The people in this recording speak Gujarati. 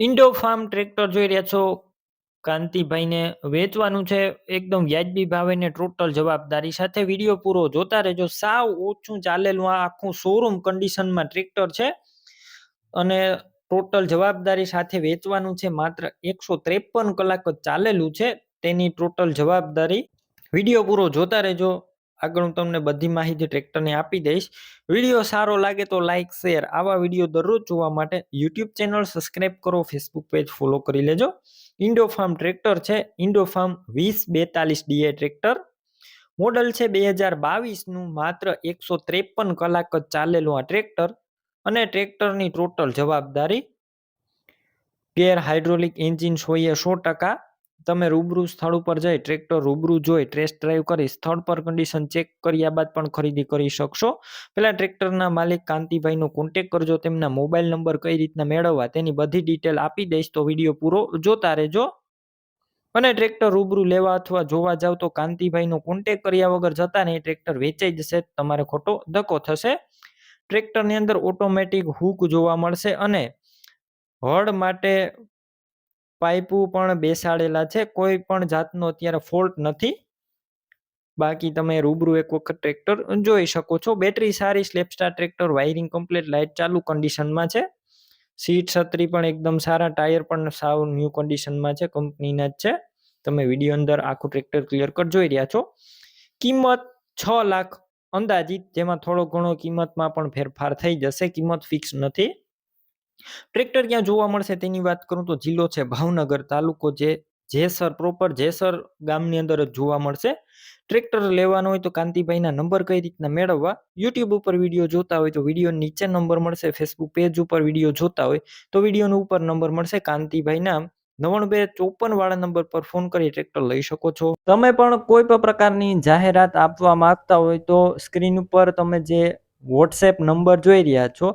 ઇન્ડો ફાર્મ ટ્રેક્ટર જોઈ રહ્યા છો. કાંતિભાઈને વેચવાનું છે. એકદમ વ્યાજબી ભાવે ને ટોટલ જવાબદારી સાથે વીડિયો પૂરો જોતા રહેજો. સાવ ઓછું ચાલેલું આ આખું શોરૂમ કન્ડિશનમાં ટ્રેક્ટર છે. અને ટોટલ જવાબદારી સાથે વેચવાનું છે. માત્ર એકસો ત્રેપન કલાક ચાલેલું છે. તેની ટોટલ જવાબદારી વીડિયો પૂરો જોતા રહેજો. આગળ હું તમને બધી માહિતી ટ્રેક્ટરની આપી દઈશ. વીડિયો સારો લાગે તો લાઇક શેર આવા વીડિયો દરરોજ જોવા માટે યુટ્યુબ ચેનલ સબસ્ક્રાઇબ કરો ફેસબુક પેજ ફોલો કરી લેજો. ઇન્ડો ફાર્મ ટ્રેક્ટર છે. ઇન્ડો ફાર્મ વીસ બેતાલીસ ડીએ ટ્રેક્ટર મોડલ છે બે હજાર બાવીસનું, માત્ર એકસો ત્રેપન કલાક જ ચાલેલું આ ટ્રેક્ટર અને ટ્રેક્ટરની ટોટલ જવાબદારી ગેર હાઇડ્રોલિક એન્જિન જોઈએ સો ટકા તમે રૂબરૂ સ્થળ ઉપર જઈ ટ્રેક્ટર રૂબરૂ જોઈ ટેસ્ટ ડ્રાઈવ કરી સ્થળ પર કન્ડિશન ચેક કર્યા બાદ પણ ખરીદી કરી શકશો. પહેલાં ટ્રેક્ટરના માલિક કાંતિભાઈનો કોન્ટેક કરજો, તેમના મોબાઈલ નંબર કઈ રીતના મેળવવા તેની બધી ડિટેલ આપી દઈશ, તો વીડિયો પૂરો જોતા રહેજો. અને ટ્રેક્ટર રૂબરૂ લેવા અથવા જોવા જાવ તો કાંતિભાઈનો કોન્ટેક કર્યા વગર જતા નહીં, ટ્રેક્ટર વેચાઈ જશે, તમારે ખોટો ધક્કો થશે. ટ્રેક્ટરની અંદર ઓટોમેટિક હુક જોવા મળશે અને હળ માટે પાઇપો પણ બેસાડેલા છે. કોઈ પણ જાતનો અત્યારે ફોલ્ટ નથી. બાકી તમે રૂબરૂ એક વખત ટ્રેક્ટર જોઈ શકો છો. બેટરી સારી સ્લેપસ્ટાર ટ્રેક્ટર વાયરિંગ કમ્પ્લીટ લાઇટ ચાલુ કન્ડિશનમાં છે. સીટ છત્રી પણ એકદમ સારા ટાયર પણ સાવ ન્યૂ કન્ડિશનમાં છે કંપનીના જ છે. તમે વીડિયો અંદર આખું ટ્રેક્ટર ક્લિયર કટ જોઈ રહ્યા છો. કિંમત છ લાખ અંદાજિત, જેમાં થોડો ઘણો કિંમતમાં પણ ફેરફાર થઈ જશે. કિંમત ફિક્સ નથી. ટ્રેક્ટર ક્યાં જોવા મળશે તેની વાત કરું તો જિલ્લો છે ભાવનગર તાલુકો જે, જેસર પ્રોપર જેસર ગામની અંદર જ જોવા મળશે. ટ્રેક્ટર લેવાનો હોય તો કાંતિભાઈના નંબર કઈ રીતના મેળવવા? યુટ્યુબ ઉપર વીડિયો જોતા હોય તો વીડિયો નીચે નંબર મળશે, ફેસબુક પેજ ઉપર વીડિયો જોતા હોય તો વિડીયોનો ઉપર નંબર મળશે, કાંતિભાઈના નવ્વાણું બે ચોપન વાળા નંબર પર ફોન કરી ટ્રેક્ટર લઈ શકો છો. તમે પણ કોઈ પણ પ્રકારની જાહેરાત આપવા માંગતા હોય તો સ્ક્રીન ઉપર તમે જે વોટ્સએપ નંબર જોઈ રહ્યા છો